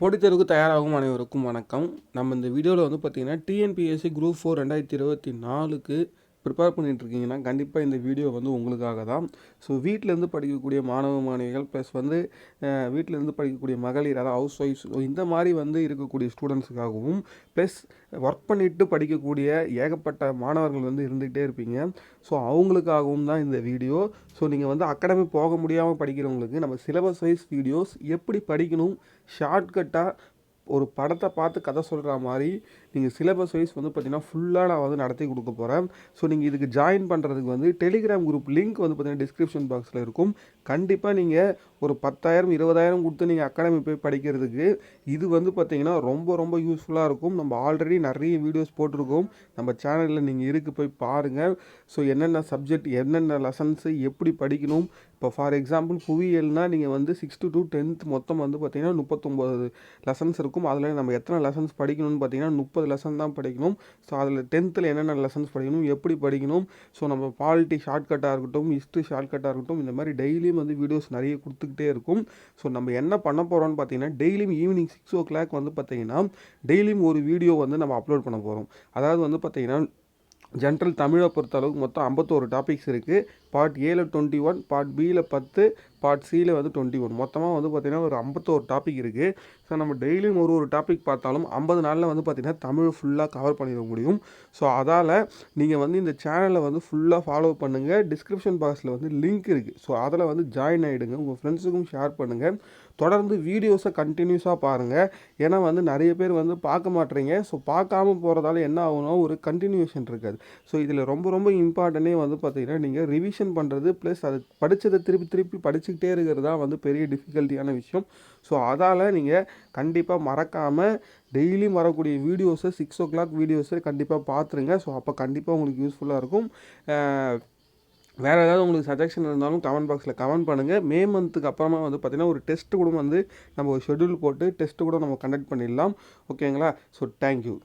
போட்டித் தயாராகும் அனைவருக்கும் வணக்கம். நம்ம இந்த வீடியோவில் வந்து பார்த்திங்கன்னா டிஎன்பிஎஸ்சி குரூப் ஃபோர் ரெண்டாயிரத்தி இருபத்தி நாலுக்கு ப்ரிப்பேர் பண்ணிகிட்டு இருக்கீங்கன்னா கண்டிப்பாக இந்த வீடியோ வந்து உங்களுக்காக தான். ஸோ வீட்டிலேருந்து படிக்கக்கூடிய மாணவ மாணவிகள் ப்ளஸ் வந்து வீட்டிலேருந்து படிக்கக்கூடிய மகளிர் அதாவது ஹவுஸ் ஒய்ஃப்ஸ் இந்த மாதிரி வந்து இருக்கக்கூடிய ஸ்டூடெண்ட்ஸுக்காகவும் ப்ளஸ் ஒர்க் பண்ணிட்டு படிக்கக்கூடிய ஏகப்பட்ட மாணவர்கள் வந்து இருந்துகிட்டே இருப்பீங்க. ஸோ அவங்களுக்காகவும் தான் இந்த வீடியோ ஸோ நீங்கள் வந்து அகாடமி போக முடியாமல் படிக்கிறவங்களுக்கு நம்ம சிலபஸ் வைஸ் வீடியோஸ் எப்படி படிக்கணும் ஷார்ட்கட்டாக ஒரு படத்தை பார்த்து கதை சொல்கிற மாதிரி நீங்கள் சிலபஸ் வைஸ் வந்து பார்த்தீங்கன்னா ஃபுல்லாக நான் வந்து நடத்தி கொடுக்க போகிறேன் ஸோ நீங்கள் இதுக்கு ஜாயின் பண்ணுறதுக்கு வந்து டெலிகிராம் குரூப் லிங்க் வந்து பார்த்தீங்கன்னா டிஸ்கிரிப்ஷன் பாக்ஸில் இருக்கும். கண்டிப்பாக நீங்கள் ஒரு பத்தாயிரம் இருபதாயிரம் கொடுத்து நீங்கள் அகாடமி போய் படிக்கிறதுக்கு இது வந்து பார்த்தீங்கன்னா ரொம்ப ரொம்ப யூஸ்ஃபுல்லாக இருக்கும். நம்ம ஆல்ரெடி நிறைய வீடியோஸ் போட்டிருக்கோம். நம்ம சேனலில் நீங்கள் இருக்கு போய் பாருங்கள் ஸோ என்னென்ன சப்ஜெக்ட் என்னென்ன லெசன்ஸு எப்படி படிக்கணும்? இப்போ ஃபார் எக்ஸாம்பிள் புவியியல்னால் நீங்கள் வந்து சிக்ஸ்த்து டு டென்த் மொத்தம் வந்து பார்த்தீங்கன்னா முப்பத்தொம்போது லெசன்ஸ் இருக்கும். அதில் நம்ம எத்தனை லெசன்ஸ் படிக்கணும்னு பார்த்தீங்கன்னா முப்பது லெசன் தான் படிக்கணும். ஸோ அதில் டென்த்தில் என்னென்ன லெசன்ஸ் படிக்கணும் எப்படி படிக்கணும்? ஸோ நம்ம பாலிட்டி ஷார்ட்கட்டாக இருக்கட்டும் ஹிஸ்ட்ரி ஷார்ட்கட்டாக இருக்கட்டும் இந்த மாதிரி டெய்லியும் வந்து வீடியோஸ் நிறைய கொடுத்துக்கிட்டே இருக்கும். ஸோ நம்ம என்ன பண்ண போகிறோம்னு பார்த்தீங்கன்னா டெய்லியும் ஈவினிங் சிக்ஸ் ஓ கிளாக் வந்து பார்த்தீங்கன்னா டெய்லியும் ஒரு வீடியோ வந்து நம்ம அப்லோட் பண்ண போகிறோம் அதாவது வந்து பார்த்தீங்கன்னா ஜென்ரல் தமிழை பொறுத்த அளவுக்கு மொத்தம் ஐம்பத்தோரு டாபிக்ஸ் இருக்குது பார்ட் ஏல டுவெண்ட்டி ஒன் பார்ட் பியில் பத்து பார்ட் சியில் வந்து டுவெண்ட்டி ஒன் மொத்தமாக வந்து பார்த்திங்கன்னா ஒரு ஐம்பத்தோரு டாபிக் இருக்குது ஸோ நம்ம டெய்லியும் ஒரு ஒரு டாபிக் பார்த்தாலும் ஐம்பது நாளில் வந்து பார்த்திங்கன்னா தமிழ் ஃபுல்லாக கவர் பண்ணிட முடியும். ஸோ அதால் நீங்கள் வந்து இந்த சேனலை வந்து ஃபுல்லாக ஃபாலோ பண்ணுங்கள் டிஸ்கிரிப்ஷன் பாக்ஸில் வந்து லிங்க் இருக்குது ஸோ அதில் வந்து ஜாயின் ஆகிடுங்க உங்கள் ஃப்ரெண்ட்ஸுக்கும் ஷேர் பண்ணுங்கள் தொடர்ந்து வீடியோஸை கண்டினியூஸாக பாருங்கள் ஏன்னா வந்து நிறைய பேர் வந்து பார்க்க மாட்டீங்க ஸோ பார்க்காம போகிறதால என்ன ஆகுனா ஒரு கண்டினியூஷன் இருக்காது. ஸோ இதில் ரொம்ப ரொம்ப இம்பார்ட்டனே வந்து பார்த்திங்கன்னா நீங்கள் ரிவிஷன் பண்ணுறது ப்ளஸ் அது படித்ததை திருப்பி திருப்பி படிச்சுக்கிட்டே இருக்கிறது தான் வந்து பெரிய டிஃபிகல்ட்டியான விஷயம். ஸோ அதால் நீங்கள் கண்டிப்பாக மறக்காமல் டெய்லியும் வரக்கூடிய வீடியோஸை சிக்ஸ் ஓ கிளாக் வீடியோஸை கண்டிப்பாக பார்த்துருங்க ஸோ அப்போ கண்டிப்பாக உங்களுக்கு யூஸ்ஃபுல்லாக இருக்கும். வேறு ஏதாவது உங்களுக்கு சஜஷன் இருந்தாலும் கமெண்ட் பாக்ஸில் கமெண்ட் பண்ணுங்கள் மே மந்த்துக்கு அப்புறமா வந்து பார்த்திங்கன்னா ஒரு டெஸ்ட்டு கூட வந்து நம்ம ஒரு ஷெட்யூல் போட்டு டெஸ்ட்டு கூட நம்ம கண்டக்ட் பண்ணிடலாம். ஓகேங்களா ஸோ தேங்க்யூ